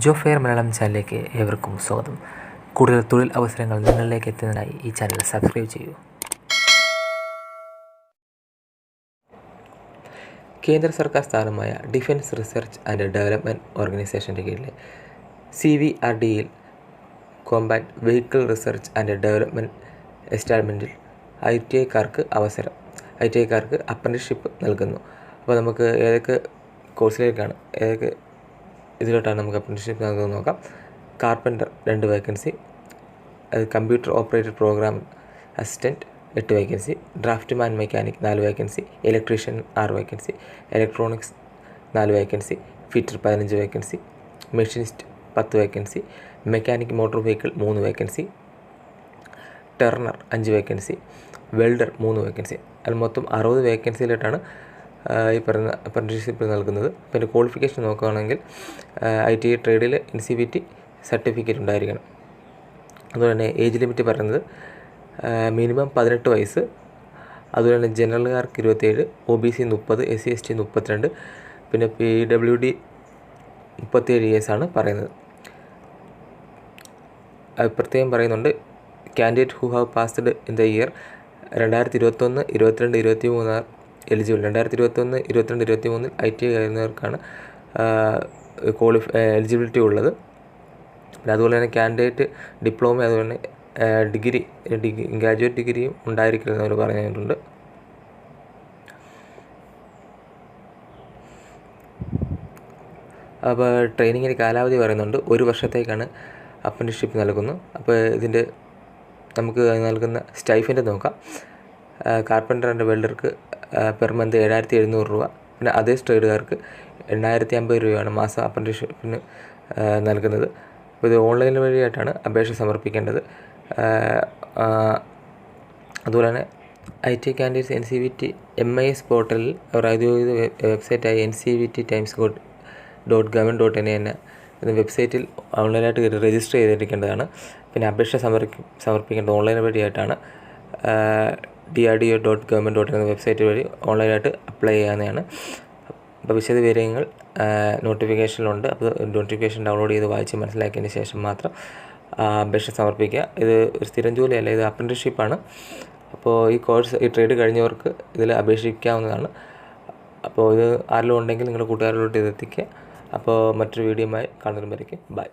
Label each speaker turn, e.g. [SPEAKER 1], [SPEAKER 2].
[SPEAKER 1] ജോ fair Malayalam ചാനലിലേക്ക് ഏവർക്കും സ്വാഗതം. കൂടുതൽ തൊഴിൽ അവസരങ്ങൾ നിങ്ങളിലേക്ക് എത്തുന്നതിനായി ഈ ചാനൽ സബ്സ്ക്രൈബ് ചെയ്യൂ. കേന്ദ്ര സർക്കാർ സ്ഥാപനമായ ഡിഫൻസ് റിസർച്ച് ആൻഡ് ഡെവലപ്മെന്റ് ഓർഗനൈസേഷന്റെ കീഴിലെ സി വി ആർ ഡിയിൽ compact vehicle research and development എസ്റ്റാബ്ലിമെന്റിൽ I T ഐക്കാർക്ക് അവസരം ഐ ടി ഐക്കാർക്ക് അപ്രന്റിഷിപ്പ് നൽകുന്നു. അപ്പോൾ നമുക്ക് ഏതൊക്കെ കോഴ്സിലേക്കാണ് ഏതൊക്കെ ഇതിലോട്ടാണ് നമുക്ക് അപ്രന്റിഷിപ്പ് നൽകുന്നത് നോക്കാം. കാർപ്പന്റർ രണ്ട് വേക്കൻസി അത് കമ്പ്യൂട്ടർ ഓപ്പറേറ്റർ പ്രോഗ്രാം അസിസ്റ്റന്റ് എട്ട് വേക്കൻസി ഡ്രാഫ്റ്റ് മാൻ മെക്കാനിക് നാല് വേക്കൻസി ഇലക്ട്രീഷ്യൻ ആറ് വേക്കൻസി ഇലക്ട്രോണിക്സ് നാല് വേക്കൻസി ഫിറ്റർ പതിനഞ്ച് വേക്കൻസി മെഷീനിസ്റ്റ് പത്ത് വേക്കൻസി മെക്കാനിക് മോട്ടോർ വെഹിക്കിൾ മൂന്ന് വേക്കൻസി ടെർണർ അഞ്ച് വേക്കൻസി വെൽഡർ മൂന്ന് വേക്കൻസി അതിൽ മൊത്തം അറുപത് വേക്കൻസിയിലായിട്ടാണ് ഈ പറയുന്ന അപ്രന്റീഷിപ്പ് നൽകുന്നത്. പിന്നെ ക്വാളിഫിക്കേഷൻ നോക്കുകയാണെങ്കിൽ ഐ ടി ഐ ട്രേഡിൽ ടി സർട്ടിഫിക്കറ്റ് ഉണ്ടായിരിക്കണം. അതുപോലെ തന്നെ ഏജ് ലിമിറ്റ് പറയുന്നത് മിനിമം പതിനെട്ട് വയസ്സ്. അതുപോലെ തന്നെ ജനറലുകാർക്ക് ഇരുപത്തേഴ് ഒ ബി സി മുപ്പത് എസ് സി എസ് ടി മുപ്പത്തിരണ്ട് പിന്നെ പി ഡബ്ല്യു ഡി മുപ്പത്തേഴ് ആണ് പറയുന്നത്. പ്രത്യേകം പറയുന്നുണ്ട് candidate who have passed in the year രണ്ടായിരത്തി ഇരുപത്തൊന്ന് ഇരുപത്തിരണ്ട് ഇരുപത്തി മൂന്ന് എലിജിബിൾ രണ്ടായിരത്തി ഇരുപത്തൊന്ന് ഇരുപത്തിരണ്ട് ഇരുപത്തി മൂന്നിൽ ഐ ടി ഐ കഴിയുന്നവർക്കാണ് ക്വാളിഫ എലിജിബിലിറ്റി ഉള്ളത്. പിന്നെ അതുപോലെ തന്നെ കാൻഡിഡേറ്റ് ഡിപ്ലോമ അതുപോലെ തന്നെ ഡിഗ്രി ഡിഗ്രി ഗ്രാജുവേറ്റ് ഡിഗ്രിയും ഉണ്ടായിരിക്കില്ലെന്ന് അവർ പറഞ്ഞിട്ടുണ്ട്. അപ്പോൾ ട്രെയിനിങ്ങിന് കാലാവധി പറയുന്നുണ്ട്. ഒരു വർഷത്തേക്കാണ് അപ്രന്റിഷിപ്പ് നൽകുന്നു. അപ്പോൾ ഇതിന്റെ നമുക്ക് നൽകുന്ന സ്റ്റൈഫിന്റെ നോക്കാം. കാർപ്പന്റർ ആൻഡ് വെൽഡർക്ക് പെർ മന്ത് ഏഴായിരത്തി എഴുന്നൂറ് രൂപ. പിന്നെ അതേ ട്രേഡുകാർക്ക് എണ്ണായിരത്തി അമ്പത് രൂപയാണ് മാസം അപ്രന്റിസ്ഷിപ്പിന് നൽകുന്നത്. അപ്പോൾ ഇത് ഓൺലൈൻ വഴിയായിട്ടാണ് അപേക്ഷ സമർപ്പിക്കേണ്ടത്. അതുപോലെ തന്നെ I T candidates N C V T M I S പോർട്ടലിൽ അവർ ഔദ്യോഗിക വെബ്സൈറ്റായ N C V T times dot dot gov dot N എന്ന എന്ന വെബ്സൈറ്റിൽ ഓൺലൈനായിട്ട് കയറി രജിസ്റ്റർ ചെയ്തിരിക്കേണ്ടതാണ്. പിന്നെ അപേക്ഷ സമർപ്പി സമർപ്പിക്കേണ്ടത് online വഴിയായിട്ടാണ്. D R D O dot government dot എന്ന വെബ്സൈറ്റ് വഴി ഓൺലൈനായിട്ട് അപ്ലൈ ചെയ്യാവുന്നതാണ്. അപ്പോൾ വിശദ വിവരങ്ങൾ നോട്ടിഫിക്കേഷനിലുണ്ട് അപ്പോൾ നോട്ടിഫിക്കേഷൻ ഡൗൺലോഡ് ചെയ്ത് വായിച്ച് മനസ്സിലാക്കിയതിന് ശേഷം മാത്രം അപേക്ഷ സമർപ്പിക്കുക. ഇത് ഒരു സ്ഥിരം ജോലിയല്ല ഇത് അപ്രന്റിഷിപ്പാണ് അപ്പോൾ ഈ കോഴ്സ് ഈ ട്രേഡ് കഴിഞ്ഞവർക്ക് ഇതിൽ അപേക്ഷിക്കാവുന്നതാണ്. അപ്പോൾ ഇത് ആരെങ്കിലും ഉണ്ടെങ്കിൽ നിങ്ങളുടെ കൂട്ടുകാരിലോട്ട് ഇത് എത്തിക്കുക. അപ്പോൾ മറ്റൊരു വീഡിയോയുമായി വരയ്ക്കും ബൈ